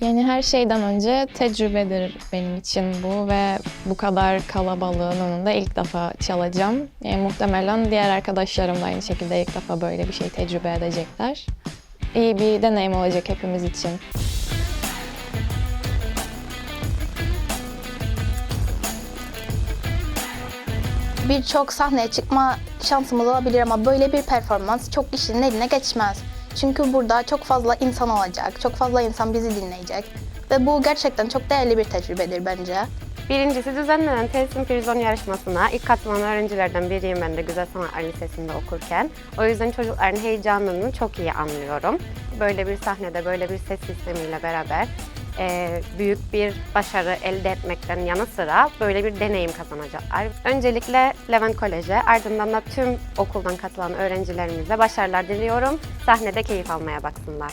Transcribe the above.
Yani her şeyden önce tecrübedir benim için bu ve bu kadar kalabalığın önünde ilk defa çalacağım. Yani muhtemelen diğer arkadaşlarım da aynı şekilde ilk defa böyle bir şey tecrübe edecekler. İyi bir deneyim olacak hepimiz için. Birçok sahneye çıkma şansımız olabilir ama böyle bir performans çok kişinin eline geçmez. Çünkü burada çok fazla insan olacak, çok fazla insan bizi dinleyecek. Ve bu gerçekten çok değerli bir tecrübedir bence. Birincisi düzenlenen Telsiz'in Prizon yarışmasına ilk katılan öğrencilerden biriyim ben de Güzel Sanatlar Lisesi'nde okurken. O yüzden çocukların heyecanını çok iyi anlıyorum. Böyle bir sahnede, böyle bir ses sistemiyle beraber eee, büyük bir başarı elde etmekten yanı sıra böyle bir deneyim kazanacaklar. Öncelikle Levent Kolej'e, ardından da tüm okuldan katılan öğrencilerimize başarılar diliyorum. Sahnede keyif almaya baksınlar.